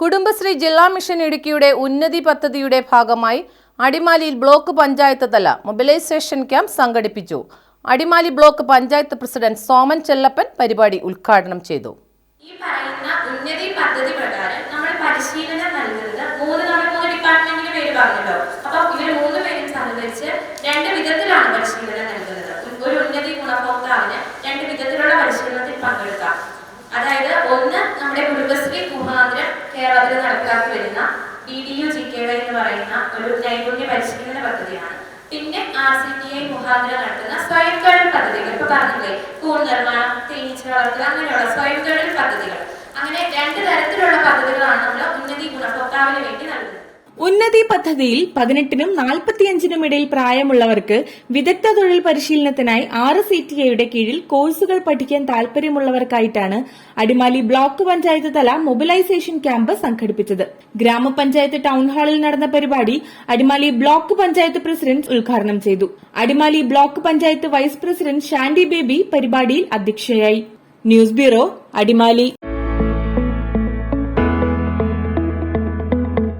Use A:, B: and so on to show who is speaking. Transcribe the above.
A: കുടുംബശ്രീ ജില്ലാ മിഷൻ ഇടുക്കിയുടെ ഉന്നതി പദ്ധതിയുടെ ഭാഗമായി അടിമാലിയിൽ ബ്ലോക്ക് പഞ്ചായത്ത് തല മൊബിലൈസേഷൻ ക്യാമ്പ് സംഘടിപ്പിച്ചു. അടിമാലി ബ്ലോക്ക് പഞ്ചായത്ത് പ്രസിഡന്റ് സോമൻ ചെല്ലപ്പൻ പരിപാടി ഉദ്ഘാടനം ചെയ്തു.
B: ഈ പറയുന്ന ഉന്നതി പദ്ധതി പ്രകാരം നമ്മൾ പരിശീലനം നൽകുന്നത് മൂന്ന് നമ്മൾ മൂന്ന് ഡിപ്പാർട്ട്മെന്റിന്റെ പേര് പറഞ്ഞല്ലോ. അപ്പൊ ഇവർ മൂന്ന് പേരും സഹകരിച്ച് രണ്ട് വിധത്തിലാണ് പരിശീലനം നൽകുന്നത്. ഒരു ഉന്നതി ഗുണഭോക്താവിന് രണ്ട് വിധത്തിലുള്ള പരിശീലനത്തിൽ പങ്കെടുക്കാം. അതായത് ഒന്ന് നമ്മുടെ മുഖാന്തരം കേരളത്തിൽ നടപ്പിലാക്കി വരുന്ന D D U G K Y എന്ന് പറയുന്ന ഒരു നൈപുണ്യ പരിശീലന പദ്ധതിയാണ്. പിന്നെ ആർ സി ടി ഐ മുഖാന്തരം നടത്തുന്ന സ്വയം തൊഴിൽ പദ്ധതികൾ. ഇപ്പൊ പറഞ്ഞില്ലേ കൂൺ നിർമ്മാണം തേനീച്ച വളർത്തൽ അങ്ങനെയുള്ള സ്വയം തൊഴിൽ പദ്ധതികൾ. അങ്ങനെ രണ്ട് തരത്തിലുള്ള പദ്ധതികളാണ് നമ്മൾ ഉന്നതി ഗുണഭോക്താവിന് വേണ്ടി നൽകുന്നത്
C: ഉന്നതി പദ്ധതിയിൽ പതിനെട്ടിനും നാൽപ്പത്തിയഞ്ചിനും ഇടയിൽ പ്രായമുള്ളവർക്ക് വിദഗ്ധ തൊഴിൽ പരിശീലനത്തിനായി ആറ് സി ടി എയുടെ കീഴിൽ കോഴ്സുകൾ പഠിക്കാൻ താൽപര്യമുള്ളവർക്കായിട്ടാണ് അടിമാലി ബ്ലോക്ക് പഞ്ചായത്ത് തല മൊബിലൈസേഷൻ ക്യാമ്പ് സംഘടിപ്പിച്ചത്. ഗ്രാമപഞ്ചായത്ത് ടൗൺ ഹാളിൽ നടന്ന പരിപാടി അടിമാലി ബ്ലോക്ക് പഞ്ചായത്ത് പ്രസിഡന്റ് ഉദ്ഘാടനം ചെയ്തു. Adimali block panchayat vice president Shandy Baby പരിപാടിയിൽ അധ്യക്ഷയായി. News bureau Adimali.